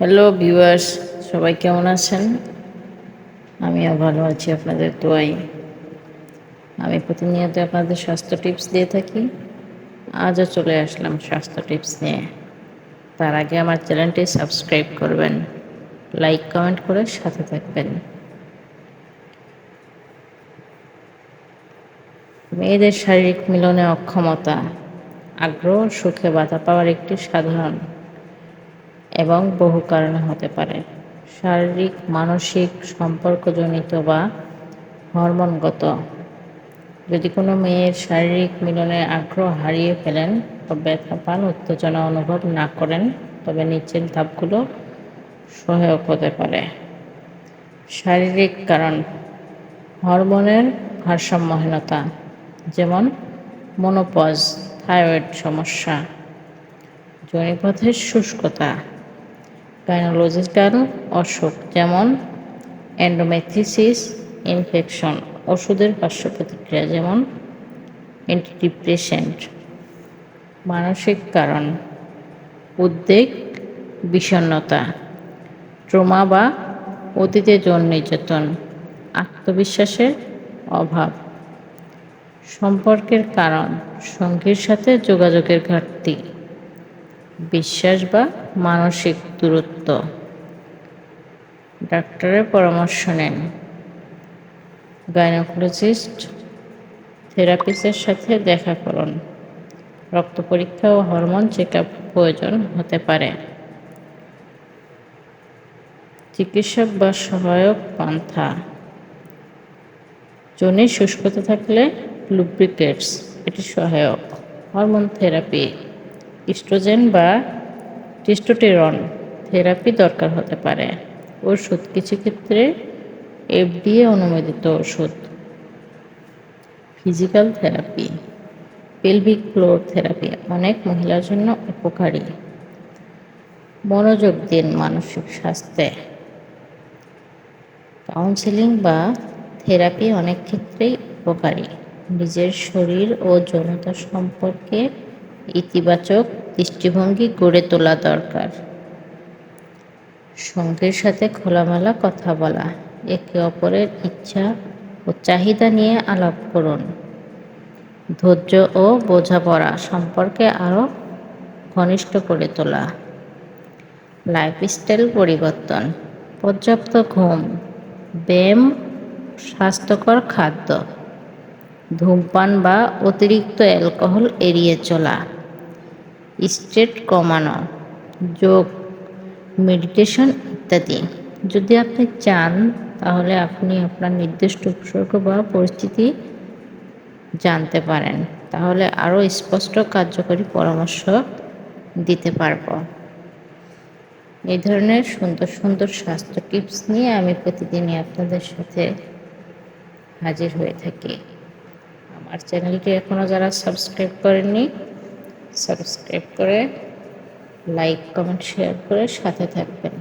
Hello viewers সবাই কেমন আছেন? আমিও ভালো আছি আপনাদের দোয়াই আমি প্রতিনিয়ত আপনাদের স্বাস্থ্য টিপস দিয়ে থাকি। আজও চলে আসলাম স্বাস্থ্য টিপস নিয়ে। তার আগে আমার চ্যানেলটি সাবস্ক্রাইব করবেন, লাইক, কমেন্ট করে সাথে থাকবেন। মেয়েদের শারীরিক মিলনে অক্ষমতা, আগ্রহ, সুখে বাধা পাওয়ার একটি সাধারণ এবং বহু কারণে হতে পারে। শারীরিক, মানসিক, সম্পর্কজনিত বা হরমোনগত। যদি কোনো মেয়ের শারীরিক মিলনে আগ্রহ হারিয়ে ফেলেন বা ব্যথা পান, উত্তেজনা অনুভব না করেন, তবে নিচের ধাপগুলো সহায়ক হতে পারে। শারীরিক কারণ, হরমোনের ভারসাম্যহীনতা, যেমন মনোপজ, থাইরয়েড সমস্যা জনিপথের শুষ্কতা গাইনোলজিক্যাল অসুখ, যেমন এন্ডোমেথিসিস ইনফেকশন ওষুধের পার্শ্ব প্রতিক্রিয়া যেমন অ্যান্টিডিপ্রেসেন্ট মানসিক কারণ, উদ্বেগ বিষণ্নতা ট্রমা বা অতীতে যৌন নির্যাতন, আত্মবিশ্বাসের অভাব, সম্পর্কের কারণ, সঙ্গীর সাথে যোগাযোগের ঘাটতি। বিশ্বাস বা মানসিক দূরত্ব? ডাক্তারের পরামর্শ নেন। গাইনোকোলজিস্ট, থেরাপিস্টের সাথে দেখা করুন। রক্ত পরীক্ষা ও হরমোন চেক প্রয়োজন হতে পারে। চিকিৎসক বা সহায়ক পন্থা। জনে শুষ্কতা থাকলে লুব্রিকেটস এটি সহায়ক। Hormone therapy. ইস্ট্রোজেন বা টেস্টোটেরন থেরাপি দরকার হতে পারে। ওষুধ কিছু ক্ষেত্রে এফডিএ অনুমোদিত ওষুধ। Physical therapy, pelvic floor therapy অনেক মহিলার জন্য উপকারী। মনোযোগ দিন মানসিক স্বাস্থ্যে। কাউন্সেলিং বা থেরাপি অনেক ক্ষেত্রেই উপকারী। নিজের শরীর ও যৌনতা সম্পর্কে ইতিবাচক দৃষ্টিভঙ্গি গড়ে তোলা দরকার। সঙ্গীর সাথে খোলামেলা কথা বলা, একে অপরের ইচ্ছা ও চাহিদা নিয়ে আলাপ করুন। ধৈর্য ও বোঝাপড়া সম্পর্কে আরও ঘনিষ্ঠ করে তোলা। লাইফস্টাইল পরিবর্তন, পর্যাপ্ত ঘুম, ব্যায়াম, স্বাস্থ্যকর খাদ্য, ধূমপান বা অতিরিক্ত অ্যালকোহল এড়িয়ে চলা। স্ট্রেট কমানো, যোগ, মেডিটেশন ইত্যাদি। যদি আপনি চান, তাহলে আপনি আপনার নির্দিষ্ট উপসর্গ বা পরিস্থিতি জানতে পারেন। তাহলে আরও স্পষ্ট কার্যকরী পরামর্শ দিতে পারব। এই ধরনের সুন্দর সুন্দর স্বাস্থ্য টিপস নিয়ে আমি প্রতিদিনই আপনাদের সাথে হাজির হয়ে থাকি। আমার চ্যানেলটি এখনও যারা সাবস্ক্রাইব করেননি সাবস্ক্রাইব করে, লাইক, কমেন্ট, শেয়ার করে সাথে থাকবেন।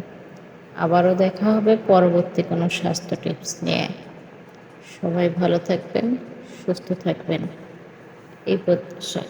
আবারও দেখা হবে পরবর্তী কোনো স্বাস্থ্য টিপস নিয়ে। সবাই ভালো থাকবেন, সুস্থ থাকবেন। এই প্রত্যাশা